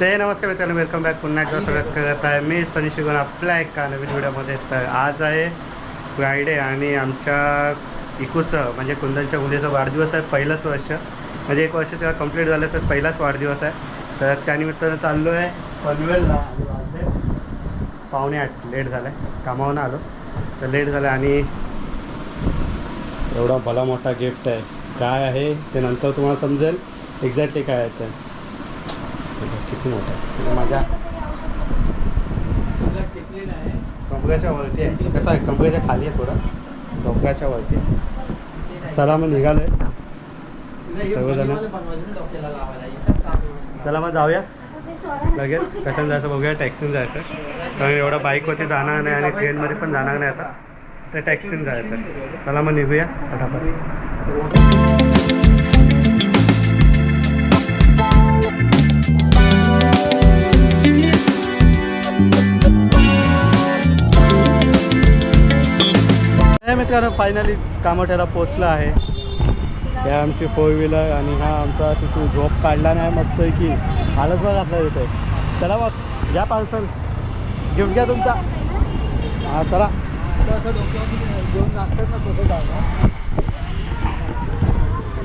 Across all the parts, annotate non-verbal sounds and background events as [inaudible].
ते नमस्कार मित्रांनो वेलकम बॅक पुन्हा एकदा सगळं करत आहे मी सनी शिगोन आपल्या एका नवीन व्हिडिओमध्ये. तर आज आहे फ्रायडे आणि आमच्या इकूचं म्हणजे कुंदनच्या मुलीचा वाढदिवस आहे पहिलंच वर्ष. म्हणजे एक वर्ष तेव्हा कंप्लीट झालं तर पहिलाच वाढदिवस आहे. तर त्यानिमित्तानं चाललो आहे. पनवेलला पावणे आठ लेट झालं. आहे कामावरून आलो. तर लेट झालं आणि एवढा भला मोठा गिफ्ट आहे. काय आहे ते नंतर तुम्हाला समजेल. एक्झॅक्टली काय आहे ते. किती मोठा आहे माझ्या कमरेच्या वरती आहे. कसं आहे कमरेच्या खाली आहे थोडं. डोक्याच्या वरती. आहे. चला मग निघालो आहे सर्वजण. चला मग जाऊया. लगेच कशाने जायचं बघूया टॅक्सीने जायचं. कारण एवढं बाईकवरती जाणार नाही आणि ट्रेनमध्ये पण जाणार नाही आता. तर टॅक्सीने जायचं. चला मग निघूया. फटाफट. मित्रांनो फायनली कामोठ्याला पोचलं आहे. हे आमची फोर व्हीलर आणि हा आमचा तिथून झोप काढला नाही मस्त की. हालच बघ आपल्या इथे. चला मग घ्या पार्सल गिफ्ट घ्या तुमचा. हा चला.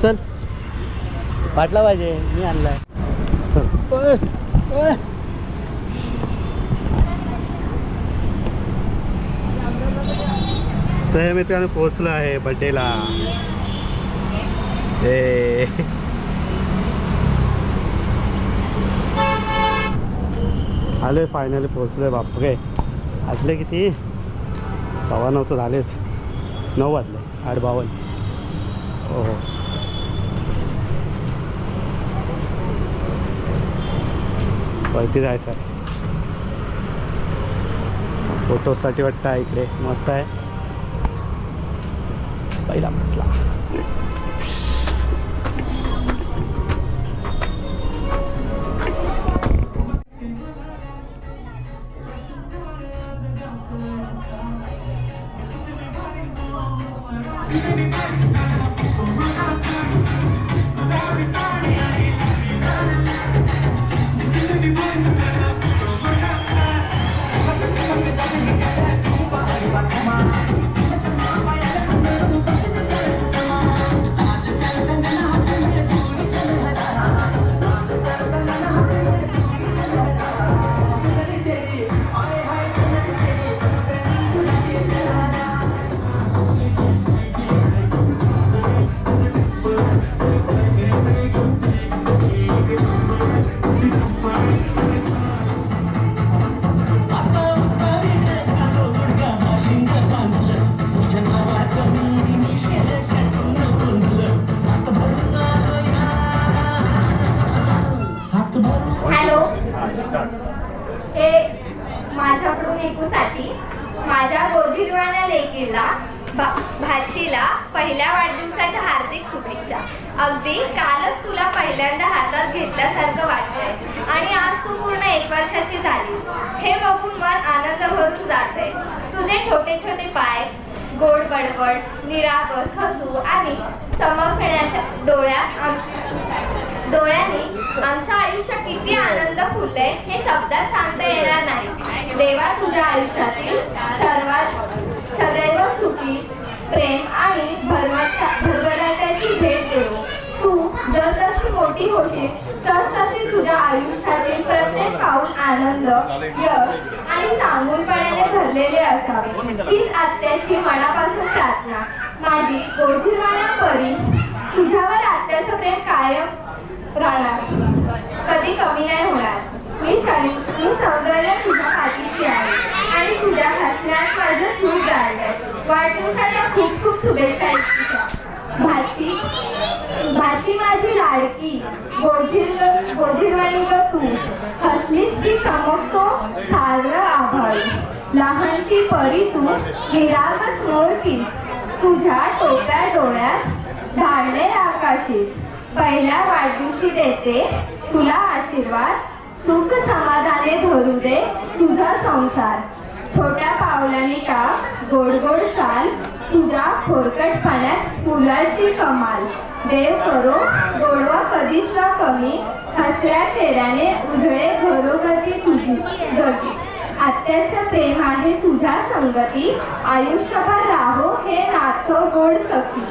चल. वाटला पाहिजे मी आणलाय. चल. तर मित्रांनो पोचलो आहे बड्डेला ए. आले फायनली पोचलोय बापरे. वाजले किती? सव्वा नऊ तर झालेच. नऊ वाजले आठ बावन्न हो हो. वरती जायचं आहे. फोटोसाठी वाटतं आहे इकडे. मस्त आहे. पहिला मजला हॅलो गोजीरवाण्या भा- भाचीला पहिल्या वाढदिवसाच्या हार्दिक शुभेच्छा. अगदी कालच तुला पहिल्यांदा हातात घेतल्यासारखं वाटतंय. आणि आज तू पूर्ण एक वर्षाची झालीस. हे बघून मन आनंद भरून जाते तुझे छोटे छोटे पाय गोड बडबड निरागस हसू आणि चमकण्याच्या डोळ्यात आम- डोळ्यांनी आमचं आयुष्य किती आनंद फुललंय हे शब्दात सांगता येणार नाही. देवा तुझ्या आयुष्यातील सर्वात सदैव प्रेम आणि भरवता भरभराट्याची भेट देऊ. तू जसजशी मोठी होशील तसतशी तुझ्या आयुष्यातील प्रत्येक पाऊल आनंद यश आणि चांगुलपणाने भरलेले असावे. हीच आत्याची मनापासून प्रार्थना. माझी गोजीरवाना परी तुझ्यावर आत्याचं प्रेम कायम राहणार. कधी कमी नाही होणार. मी सं मी सौंदर्य तुझ्या पाठीशी आहे आणि तुझ्या हसण्यात माझं सुख गाळलंय वाढदिवसाच्या खूप खूप शुभेच्छा इतकीच्या. भाची भाची माझी लाडकी गोजीर गोजीरवाणी ग तू. हसलीस की चमकतो? सार आभाळ लहानशी परी तू निरागस मोरकीस तुझ्या टोप्या डोळ्यात धाडले आकाशीस. पहिल्या वाढदिवशी देते तुला आशीर्वाद. सुख समाधाने भरू दे तुझा संसार. छोट्या पावलाने का गोड गोड चाल तुझ्या पाण्यात मुलाची कमाल. देव करो गोडवा कधीच ना कमी हसऱ्या चेहऱ्याने उजळे घरोघरी तुझी जगी आत्याचं प्रेम आहे तुझ्या संगती आयुष्यभर राहो हे नाथ गोड सखी.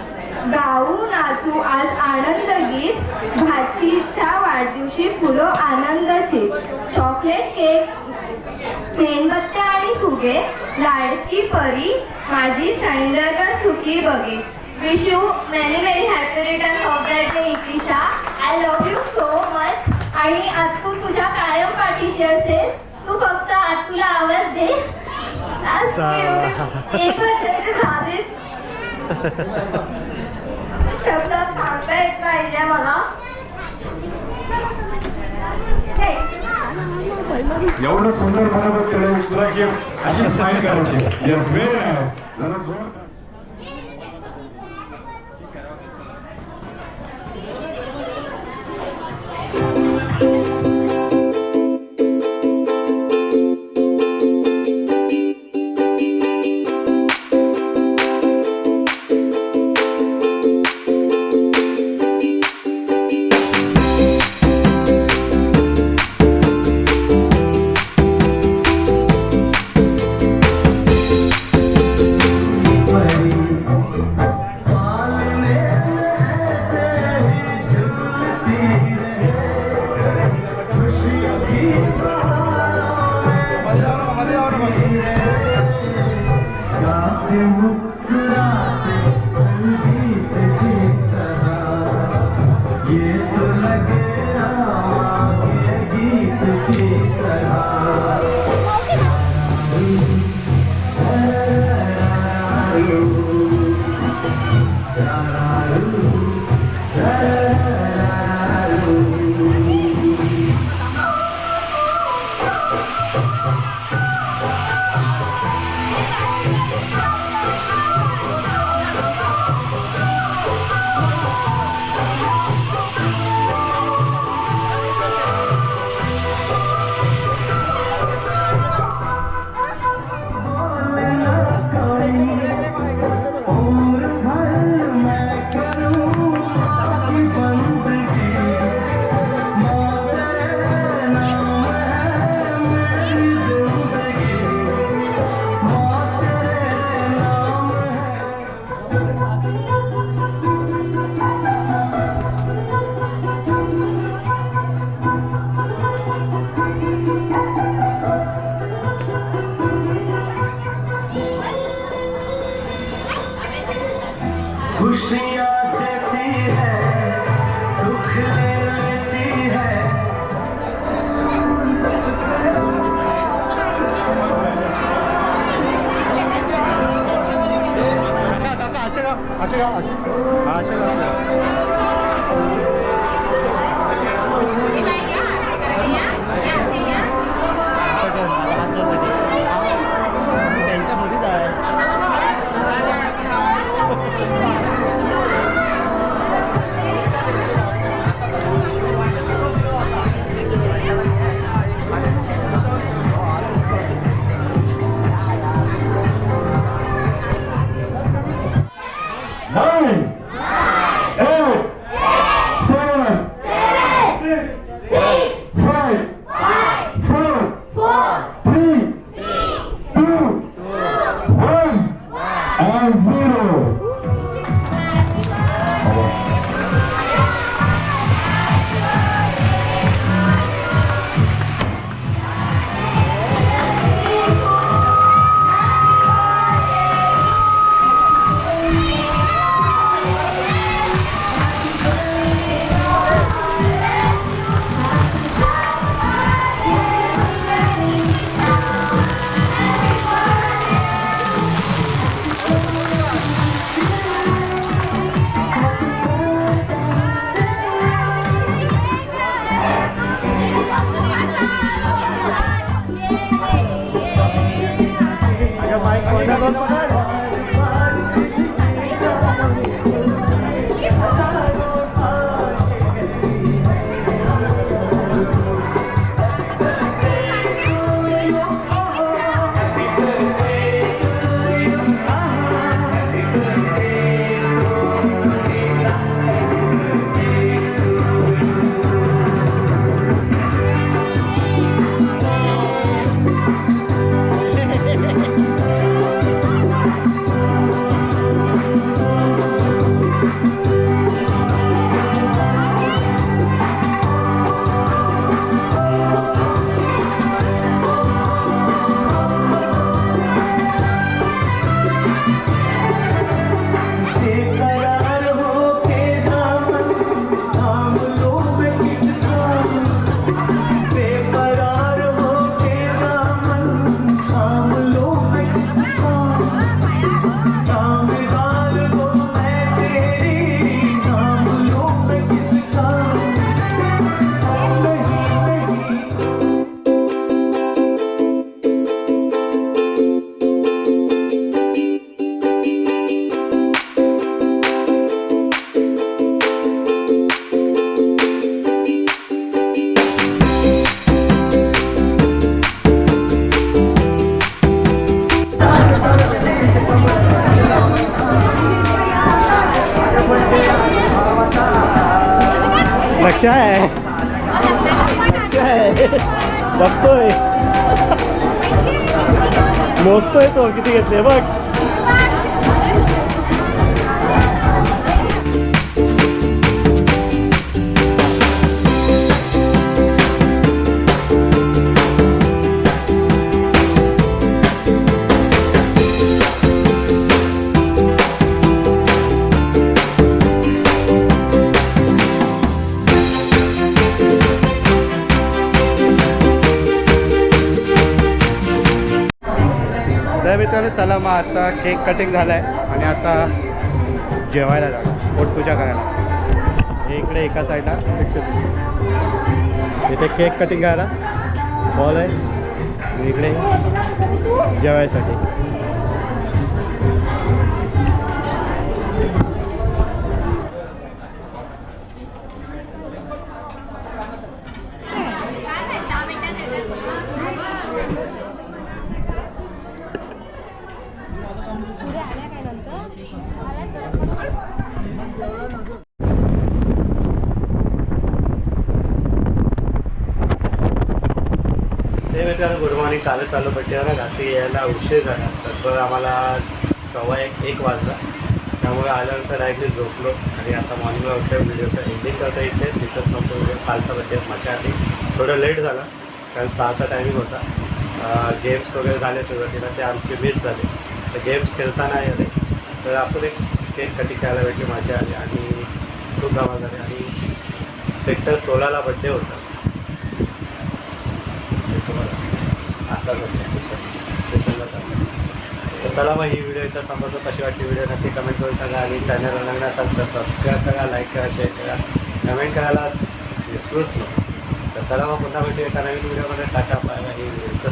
गाऊ नाचू आज आनंद गीत भाचीच्या वाढदिवशी फुलो आनंदाची. चॉकलेट केक मेणबत्त्या आणि फुगे लाडकी परी माझी सैंदर्य सुखी बघे. Wish you many many happy returns of that day Itisha. I love you so much आणि आतू तुझ्या कायम पाठीशी असेल. तू फक्त आवाज दे. आज तू एवढी एक वर्षाची झालीस. [laughs] शब्दात सांगता येत नाही मला. एवढं सुंदर मनोगत केलं तुला की अशी स्माईल करायची बघतोय [laughs] मोजतोय तो किती घेतले बघ. तर मित्रांनो चला मग आता केक कटिंग झाला आहे आणि आता जेवायला जाणार पोटपूजा करायला. इकडे एका साईडला शिक्षक इथे केक कटिंग करायला. हॉल आहे. इकडे जेवायसाठी ते मित्रांनो गुड मॉर्निंग कालच चालू पडते ना रात्री यायला उशीर झाला. तर आम्हाला सव्वा एक एक वाजला. त्यामुळे आल्यानंतर डायरेक्टली झोपलो. आणि आता मॉर्निंगला उठल्या व्हिडिओचं एडिटिंग करता येते. इथंच नव्हतं व्हिडिओ कालचा बड्डे मजा आली थोडं लेट झाला. कारण सहाचा टायमिंग होता. गेम्स वगैरे झाले सुरुवातीला. ते आमचे मिस झाले. तर गेम्स खेळता नाही आले. तर असं एक केक कटिंग करायला भेटली मजा आली आणि खूप धमाल झाली आणि सेक्टर सोळाला बड्डे होता ते तुम्हाला आता तर चला मग ही व्हिडिओ इथं समजतो कशी वाटली व्हिडिओ नक्की कमेंट करून सांगा आणि चॅनलला नवीन असाल तर सबस्क्राईब करा लाईक करा शेअर करा. कमेंट करायला विसरूच नको. तर चला मग पुन्हा भेटू एका नवीन व्हिडिओमध्ये टाटा पाहायला ही व्हिडिओ